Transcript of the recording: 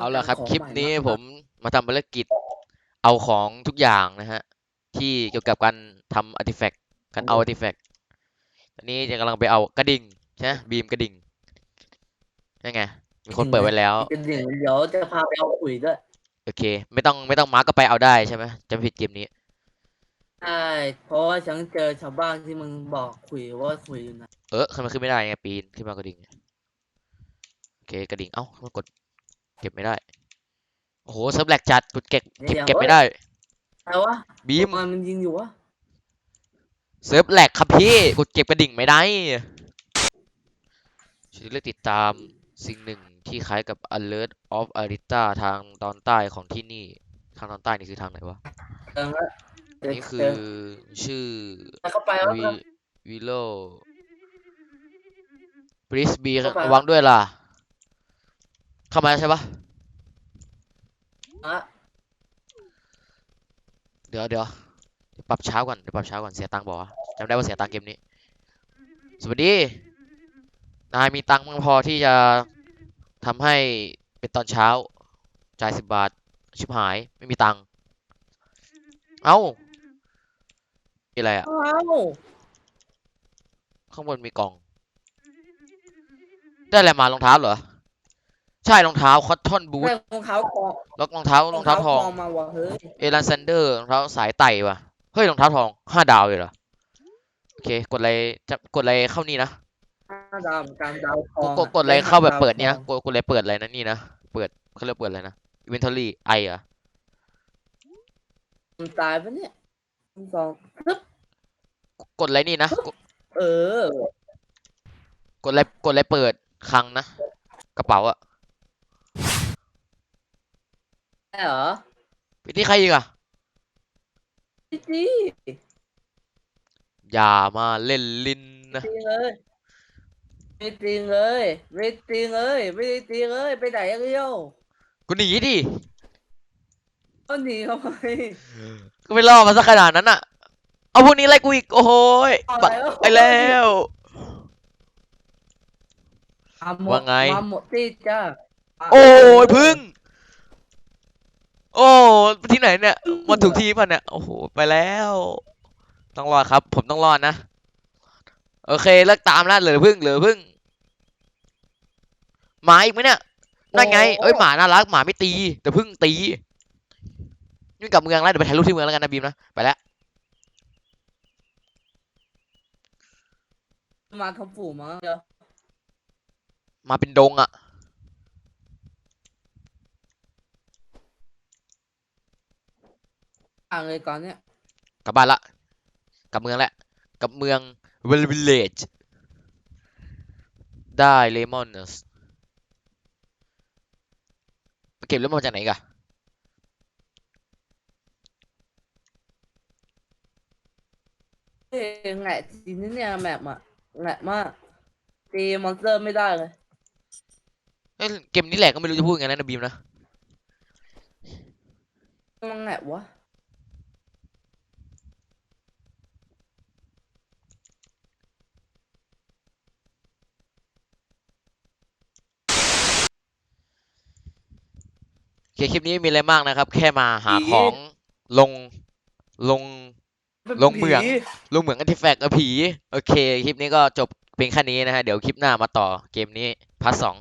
เอาละครับของคลิปใหม่นี้มากผมมาทำภารกิจเอาของทุกอย่างนะฮะ ที่เกี่ยวกับการทำอาร์ติแฟกต์การเอาอาร์ติแฟกต์อันนี้จะกำลังไปเอากระดิ่งใช่ไหมบีมกระดิ่งยังไงมีคนเปิดไว้แล้วกระดิ่งเดี๋ยวจะพาไปเอาขุยด้วย โอเค ไม่ต้องไม่ต้องมาร์กก็ไปเอาได้ใช่ไหมจะไม่ผิดเกมนี้ใช่เพราะว่าฉันเจอชาวบ้านที่มึงบอกขุยว่าขุยอยู่นะเออขึ้นมาขึ้นไม่ได้ไงปีนขึ้นมากระดิ่งโอเคกระดิ่งเอ้ามันกด เก็บไม่ได้ โอ้โหเซิร์ฟแหลกจัดกดเก็บเก็บเก็บไม่ได้แต่ว่าบีมมันมันยิงอยู่วะเซิร์ฟแหลกครับพี่กดเก็บกระดิ่งไม่ได้ช่วยเลือกติดตามสิ่งหนึ่งที่คล้ายกับ alert of arita ทางตอนใต้ของที่นี่ ทางตอนใต้นี่คือทางไหนวะเติมละเจนี่คือเจชื่อแล้วเข้าไปแล้ววิก็วิโลบริสบีเข้าไประวังด้วยล่ะ เข้ามาใช่ปะ อะเดี๋ยวเดี๋ยวเดี๋ยวปรับเช้าก่อนเดี๋ยวปรับเช้าก่อนเสียตังค์บอกว่าวะจำได้ว่าเสียตังค์เกมนี้ สวัสดี นายมีตังค์มั้งพอที่จะทำให้เป็นตอนเช้า จ่ายสิบบาท ชิบหายไม่มีตังค์เอ้ามีอะไรอะอ้าวข้างบนมีกล่อง ได้อะไรมารองเท้าเหรอ ใช่รองเท้าคอตทอนบูทได้รองเท้าทองล็อกรองเท้ารองเท้าทองมาวะเฮ้ยเอรันเซนเดอร์รองเท้าสายไต่ว่ะเฮ้ยรองเท้าทองห้าดาวเลยเหรอโอเค กดอะไรจะกดอะไรเข้านี่นะห้าดาวเหมือนกันดาวทองกดกดอะไรเข้าแบบเปิดเนี่ยนะกดกดอะไรเปิดอะไรนะนี่นะเปิดเขาเรียกเปิดอะไรนะ inventory ไอเหรอะมันตายปะเนี่ยมันสองปึ๊บกดอะไรนี่นะกดเออกดอะไรกดอะไรเปิดคลังนะกระเป๋าอะ ใช่ เหรอไปที่ใครอีกอะจริงอย่ามาเล่นลิ้นนะจริงเลยไม่จริงเลยไม่จริงเลยไม่ได้จริงเลยไปไหนกันเดียวกูหนีดิก็หนีเข้าไปก็ไม่ล่อมาสักขนาดนั้นอะเอาพวกนี้ไล่กูอีกโอ้โหยเอาบะแล้วไปแล้วมาหมดว่าไง มาหมดที่จ้า โอ้ยพึ่งโอ้ที่ไหนเนี่ยมาถูกที่ป่ะเนี่ยโอ้โหไปแล้ว ต้องรอดครับ ผมต้องรอดนะโอเคเลิกตามแล้วเหลือพึ่งเหลือพึ่งหมาอีกไหมเนี่ยนั่นไงเอ้ยหมาน่ารักหมาไม่ตี แต่พึ่งตีนี่กลับเมืองแล้วเดี๋ยวไปถ่ายรูปที่เมืองแล้วกันนะบีมนะไปแล้วมาทำฝูงมาเดี๋ยวมาเป็นดงอะ อ่างเลยก่อนเนี่ยกลับบ้านละ กลับเมืองแล้วกลับเมืองเวลวิลเลจได้เลมอนสเก็บเลมอนมาจากไหนอีกอะเอ้ยแหละทีนี้เนี่ยแมปอะแหละมากตีมอนสเตอร์ไม่ได้เลยเอ้ยเกมนี้แหละก็ไม่รู้จะพูดยังไงนะนะบีมนะ มันแหละวะ คคลิปนี้ไม่มีอะไรมากนะครับ แค่มาหาของลงลง ลงเหมืองผีลงเหมืองอันติแฟกต์ผี โอเค คลิปนี้ก็จบเพียงแค่นี้นะฮะ เดี๋ยวคลิปหน้ามาต่อเกมนี้พาร์ทสอง